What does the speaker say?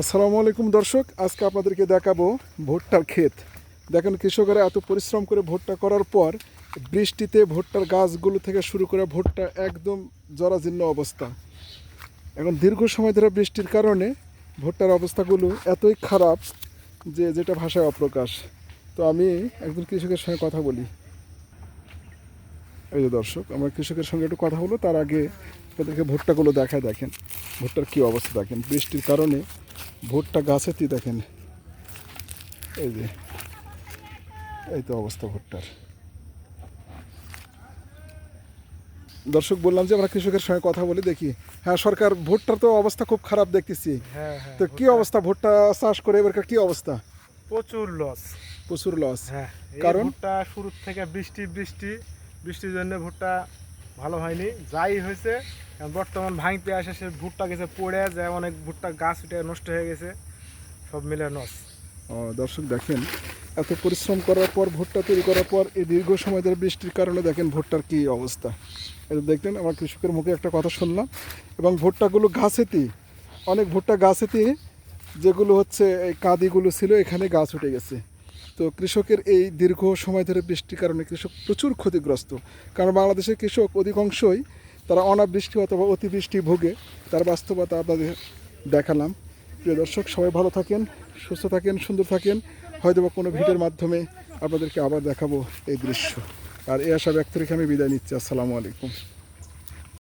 আসসালামু আলাইকুম দর্শক, আজকে আপনাদেরকে দেখাবো ভুট্টার ক্ষেত। দেখেন কৃষকেরা এত পরিশ্রম করে ভুট্টা করার পর বৃষ্টিতে ভুট্টার গাছগুলো থেকে শুরু করে ভুট্টা একদম জরাজীর্ণ অবস্থা। এখন দীর্ঘ সময় ধরে বৃষ্টির কারণে ভুট্টার অবস্থাগুলো এতই খারাপ যে যেটা ভাষায় অপ্রকাশ। তো আমি একজন কৃষকের সঙ্গে কথা বলি। এই যে দর্শক, আমরা কৃষকের সঙ্গে একটু কথা বলব তার আগে আপনাদেরকে ভুট্টাগুলো দেখায় দেখেন। ভুট্টার কী অবস্থা দেখেন। বৃষ্টির কারণে ভুট্টা গাছেতেই দেখেন। এই যে এই তো অবস্থা ভুট্টার। দর্শক বললাম যে আমরা কৃষকের সঙ্গে কথা বলি দেখি। হ্যাঁ সরকার ভুট্টার তো অবস্থা খুব খারাপ দেখতেছি। হ্যাঁ হ্যাঁ তো কি অবস্থা? ভুট্টা চাষ করে এবারকার কি অবস্থা? প্রচুর লস প্রচুর লস হ্যাঁ কারণ? ভুট্টা শুরু থেকে বৃষ্টি বৃষ্টি বৃষ্টির জন্য ভুট্টা ভালো হয়নি। যাই হয়েছে বর্তমান ভাঙতে আসে সে ভুট্টা গেছে পড়ে যায় অনেক ভুট্টা গাছ উঠে নষ্ট হয়ে গেছে, সব মিলে নস দর্শক দেখেন, এত পরিশ্রম করার পর, ভুট্টা তৈরি করার পর এই দীর্ঘ সময় ধরে বৃষ্টির কারণে দেখেন ভুট্টার কি অবস্থা। এটা দেখলেন, আমার কৃষকের মুখে একটা কথা শুনলাম, এবং ভুট্টাগুলো গাছেতেই অনেক ভুট্টা গাছেতেই যেগুলো হচ্ছে এই কাঁদিগুলো ছিল, এখানে গাছ উঠে গেছে। তো কৃষকের এই দীর্ঘ সময় ধরে বৃষ্টির কারণে কৃষক প্রচুর ক্ষতিগ্রস্ত। কারণ বাংলাদেশের কৃষক অধিকাংশই তারা অনাবৃষ্টি অথবা অতিবৃষ্টি ভোগে। তার বাস্তবতা আপনাদের দেখালাম। প্রিয় দর্শক, সবাই ভালো থাকেন, সুস্থ থাকেন, সুন্দর থাকেন। হয়তো বা কোনো ভিডিওর মাধ্যমে আপনাদেরকে আবার দেখাবো এই দৃশ্য। আর এই আশা ব্যক্ত রেখে আমি বিদায় নিচ্ছি। আসসালামু আলাইকুম।